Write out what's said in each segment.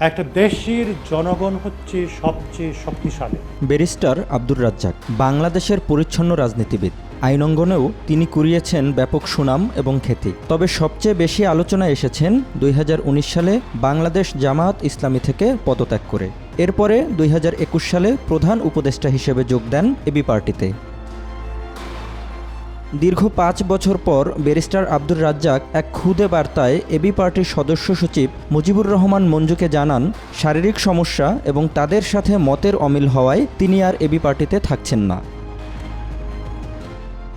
একটা দেশের জনগণ হচ্ছে সবচেয়ে শক্তিশালী। ব্যারিস্টার আব্দুর রাজ্জাক, বাংলাদেশের পরিচ্ছন্ন রাজনীতিবিদ। আইন অঙ্গনেও তিনি কুড়িয়েছেন ব্যাপক সুনাম এবং খ্যাতি। তবে সবচেয়ে বেশি আলোচনা এসেছেন দুই হাজার উনিশ সালে বাংলাদেশ জামায়াত ইসলামী থেকে পদত্যাগ করে। এরপরে দুই হাজার একুশ সালে প্রধান উপদেষ্টা হিসেবে যোগ দেন এবি পার্টিতে। দীর্ঘ পাঁচ বছর পর ব্যারিস্টার আব্দুর রাজ্জাক এক ক্ষুদে বার্তায় এবি পার্টির সদস্য সচিব মুজিবুর রহমান মঞ্জুকে জানান, শারীরিক সমস্যা এবং তাদের সাথে মতের অমিল হওয়ায় তিনি আর এবি পার্টিতে থাকছেন না।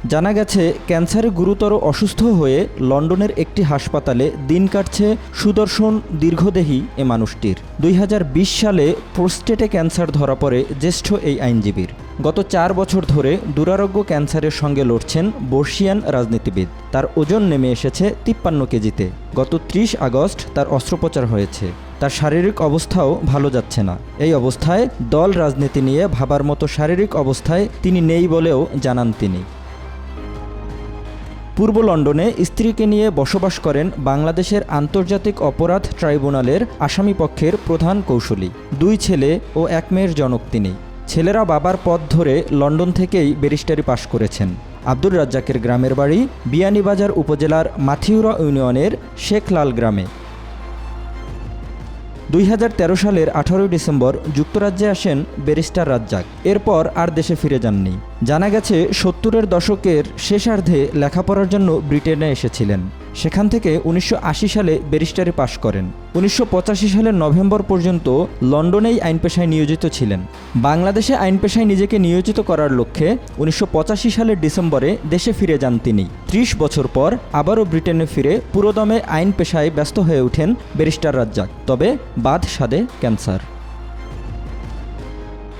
জানা গেছে, ক্যান্সারে গুরুতর অসুস্থ হয়ে লন্ডনের একটি হাসপাতালে দিন কাটছে সুদর্শন দীর্ঘদেহী এ মানুষটির। দুই হাজার বিশ সালে প্রোস্টেটে ক্যান্সার ধরা পড়ে জ্যেষ্ঠ এই আইনজীবীর। গত চার বছর ধরে দুরারোগ্য ক্যান্সারের সঙ্গে লড়ছেন বর্ষিয়ান রাজনীতিবিদ। তার ওজন নেমে এসেছে তিপ্পান্ন কেজিতে। গত ত্রিশ আগস্ট তার অস্ত্রোপচার হয়েছে। তার শারীরিক অবস্থাও ভালো যাচ্ছে না। এই অবস্থায় দল রাজনীতি নিয়ে ভাবার মতো শারীরিক অবস্থায় তিনি নেই বলেও জানান তিনি। পূর্ব লন্ডনে স্ত্রীকে নিয়ে বসবাস করেন বাংলাদেশের আন্তর্জাতিক অপরাধ ট্রাইব্যুনালের আসামিপক্ষের প্রধান কৌশলী। দুই ছেলে ও এক মেয়ের জনক তিনি। ছেলেরা বাবার পথ ধরে লন্ডন থেকেই ব্যারিস্টারি পাশ করেছেন। আব্দুর রাজ্জাকের গ্রামের বাড়ি বিয়ানীবাজার উপজেলার মাথিউরা ইউনিয়নের শেখলাল গ্রামে। দুই হাজার তেরো সালের আঠারোই ডিসেম্বর যুক্তরাজ্যে আসেন ব্যারিস্টার রাজ্জাক। এরপর আর দেশে ফিরে যাননি। জানা গেছে, সত্তরের দশকের শেষার্ধে লেখাপড়ার জন্য ব্রিটেনে এসেছিলেন। সেখান থেকে উনিশশো আশি সালে ব্যারিস্টারি পাশ করেন। উনিশশো পঁচাশি সালের নভেম্বর পর্যন্ত লন্ডনেই আইন পেশায় নিয়োজিত ছিলেন। বাংলাদেশে আইন পেশায় নিজেকে নিয়োজিত করার লক্ষ্যে উনিশশো পঁচাশি সালের ডিসেম্বরে দেশে ফিরে যান তিনি। ত্রিশ বছর পর আবারও ব্রিটেনে ফিরে পুরোদমে আইন পেশায় ব্যস্ত হয়ে ওঠেন ব্যারিস্টার রাজ্জাক। তবে বাদ সাদে ক্যান্সার।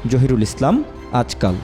জহিরুল ইসলাম, আজকাল।